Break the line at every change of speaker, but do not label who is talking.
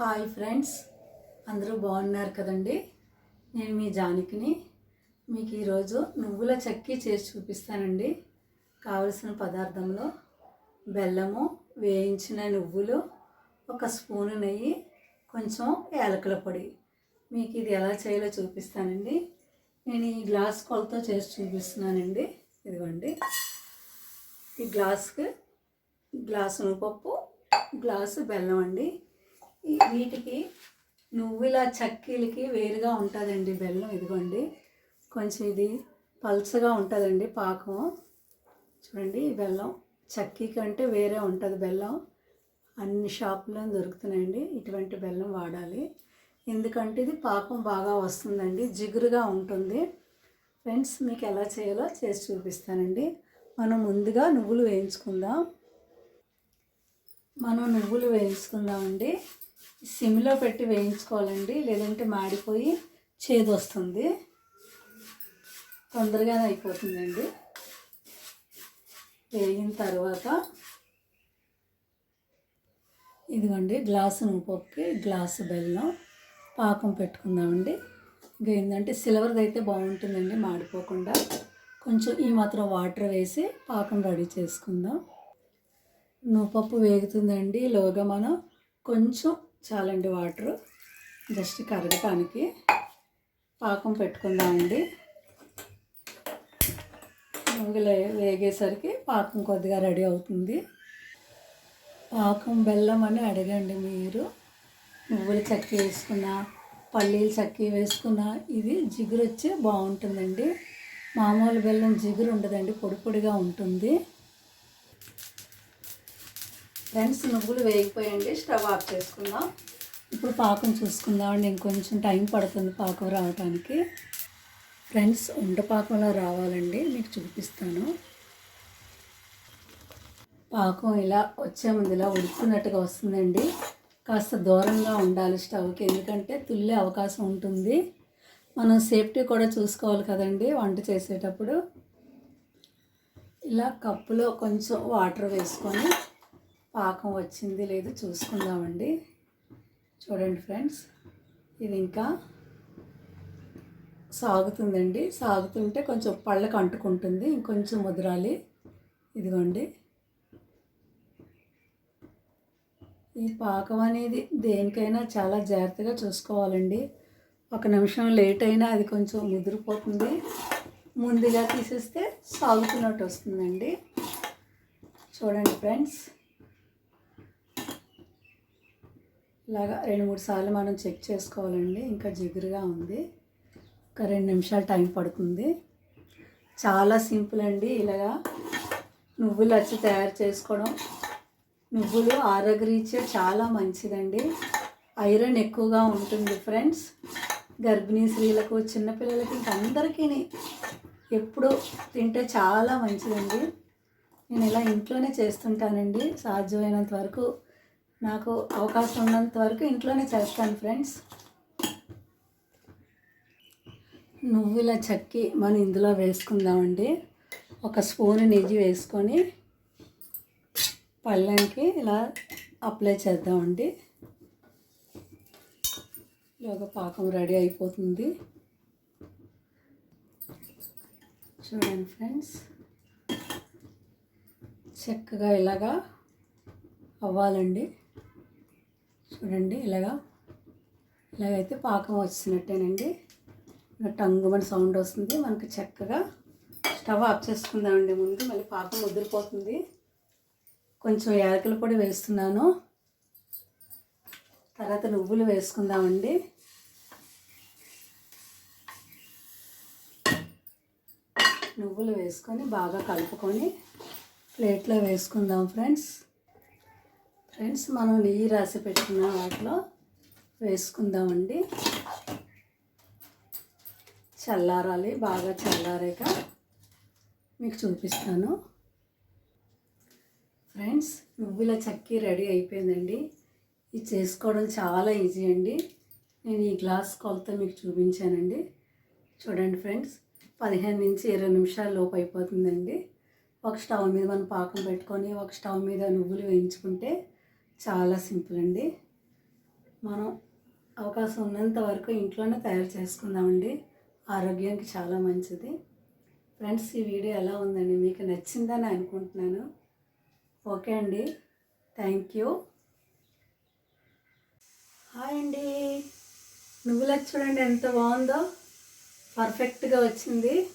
Hi friends అందరూ బాగున్నారు కదండి? నేను మీ జానకిని. మీకు ఈరోజు నువ్వుల చక్కీ చేసి చూపిస్తానండి. కావలసిన పదార్థంలో బెల్లము వేయించిన నువ్వులు ఒక స్పూను నెయ్యి కొంచెం యాలకుల పొడి. మీకు ఇది ఎలా చేయాలో చూపిస్తానండి. నేను ఈ గ్లాస్ కొలతో చేసి చూపిస్తున్నానండి. ఇదిగోండి. ఈ గ్లాస్కి గ్లాసు నువ్వుపప్పు గ్లాసు బెల్లం అండి వీటికి నువ్వుల చక్కీలకి వేరుగా ఉంటుందండి బెల్లం ఇదిగోండి. కొంచెం ఇది పల్చగా ఉంటుందండి పాకం. చూడండి ఈ బెల్లం చక్కీ కంటే వేరే ఉంటుంది బెల్లం. అన్ని షాపుల్లో దొరుకుతున్నాయండి. ఇటువంటి బెల్లం వాడాలి. ఎందుకంటే ఇది పాకం బాగా వస్తుందండి. జిగురుగా ఉంటుంది. ఫ్రెండ్స్ మీకు ఎలా చేయాలో చేసి చూపిస్తానండి. మనం ముందుగా నువ్వులు వేయించుకుందాం. మనం నువ్వులు వేయించుకుందామండి. సిమ్లో పెట్టి వేయించుకోవాలండి లేదంటే మాడిపోయి చేదు వస్తుంది తొందరగానే అయిపోతుందండి. వేగిన తర్వాత ఇదిగోండి గ్లాసు నువ్వుపప్పుకి గ్లాసు బెల్లం పాకం పెట్టుకుందామండి. ఇంకా ఏంటంటే సిల్వర్ది అయితే బాగుంటుందండి మాడిపోకుండా. కొంచెం ఈ మాత్రం వాటర్ వేసి పాకం రెడీ చేసుకుందాం. నువ్వుపప్పు వేగుతుందండి లోగా మనం కొంచెం చాలండి వాటర్. జస్ట్ కరగటానికి పాకం పెట్టుకుందామండి. నువ్వులు వేగేసరికి పాకం కొద్దిగా రెడీ అవుతుంది. పాకం బెల్లం అని అడగండి మీరు. నువ్వులు చక్కి వేసుకున్న పల్లీలు చక్కి వేసుకున్న ఇది జిగురు వచ్చి బాగుంటుందండి. మామూలు బెల్లం జిగురు ఉండదండి పొడి పొడిగా ఉంటుంది. ఫ్రెండ్స్ నువ్వులు వేగిపోయండి స్టవ్ ఆఫ్ చేసుకుందాం. ఇప్పుడు పాకం చూసుకుందామండి ఇంకొంచెం టైం పడుతుంది పాకం రావడానికి ఫ్రెండ్స్ వంట పాకంలో రావాలండి. మీకు చూపిస్తాను. పాకం ఇలా వచ్చే ముందు ఇలా ఉడుకున్నట్టుగా వస్తుందండి. కాస్త దూరంగా ఉండాలి స్టవ్కి ఎందుకంటే తుల్లే అవకాశం ఉంటుంది. మనం సేఫ్టీ కూడా చూసుకోవాలి కదండి వంట చేసేటప్పుడు. ఇలా కప్పులో కొంచెం వాటర్ వేసుకొని పాకం వచ్చింది లేదు చూసుకుందామండి. చూడండి ఫ్రెండ్స్ ఇది ఇంకా సాగుతుందండి. సాగుతుంటే కొంచెం పళ్ళకు అంటుకుంటుంది ఇంకొంచెం ముదరాలి. ఇదిగోండి. ఈ పాకం అనేది దేనికైనా చాలా జాగ్రత్తగా చూసుకోవాలండి. ఒక నిమిషం లేట్ అయినా అది కొంచెం ముదిరిపోతుంది. ముందుగా తీసేస్తే సాగుతున్నట్టు వస్తుందండి. చూడండి ఫ్రెండ్స్. ఇలాగా రెండు మూడు సార్లు మనం చెక్ చేసుకోవాలండి. ఇంకా జిగురుగా ఉంది. ఒక రెండు నిమిషాలు టైం పడుతుంది. చాలా సింపుల్ అండి ఇలాగా నువ్వులు వచ్చి తయారు చేసుకోవడం. నువ్వులు ఆరోగ్యరీత్యా చాలా మంచిదండి. ఐరన్ ఎక్కువగా ఉంటుంది ఫ్రెండ్స్. గర్భిణీ స్త్రీలకు చిన్నపిల్లలకి ఇంకా అందరికీ ఎప్పుడు తింటే చాలా మంచిదండి. నేను ఇలా ఇంట్లోనే చేస్తుంటానండి. సాధ్యమైనంత వరకు నాకు అవకాశం ఉన్నంత వరకు ఇంట్లోనే చేస్తాను ఫ్రెండ్స్. నువ్వుల చక్కి మనం ఇందులో వేసుకుందామండి. ఒక స్పూన్ నెయ్యి వేసుకొని పళ్ళంకి ఇలా అప్లై చేద్దామండి. ఇలాగ పాకం రెడీ అయిపోతుంది. చూడండి ఫ్రెండ్స్. చక్కగా ఇలాగా అవ్వాలండి. చూడండి ఇలాగా ఇలాగైతే పాకం వచ్చినట్టేనండి టంగుమని సౌండ్ వస్తుంది మనకి చక్కగా స్టవ్ ఆఫ్ చేసుకుందామండి ముందు మళ్ళీ పాకం ముదిరిపోతుంది. కొంచెం యాలకుల పొడి వేస్తున్నాను. తర్వాత నువ్వులు వేసుకుందామండి. నువ్వులు వేసుకొని బాగా కలుపుకొని ప్లేట్లో వేసుకుందాం ఫ్రెండ్స్. ఫ్రెండ్స్ మనం నెయ్యి రాసి పెట్టుకున్న వాటిలో వేసుకుందామండి. చల్లారాలి బాగా చల్లారాక మీకు చూపిస్తాను. ఫ్రెండ్స్ నువ్వుల చక్కి రెడీ అయిపోయిందండి. ఇది చేసుకోవడం చాలా ఈజీ అండి. నేను ఈ గ్లాస్ కొలత మీకు చూపించానండి. చూడండి ఫ్రెండ్స్ పదిహేను నుంచి ఇరవై నిమిషాల లోపు అయిపోతుందండి. ఒక స్టవ్ మీద మనం పాకం పెట్టుకొని ఒక స్టవ్ మీద నువ్వులు వేయించుకుంటే చాలా సింపుల్ అండి. మనం అవకాశం ఉన్నంత వరకు ఇంట్లోనే తయారు చేసుకుందామండి. ఆరోగ్యానికి చాలా మంచిది. ఫ్రెండ్స్ ఈ వీడియో ఎలా ఉందండి? మీకు నచ్చిందని అనుకుంటున్నాను. ఓకే అండి. Thank you. హాయ్ అండి. నువ్వులకు చూడండి ఎంత బాగుందో. పర్ఫెక్ట్గా వచ్చింది.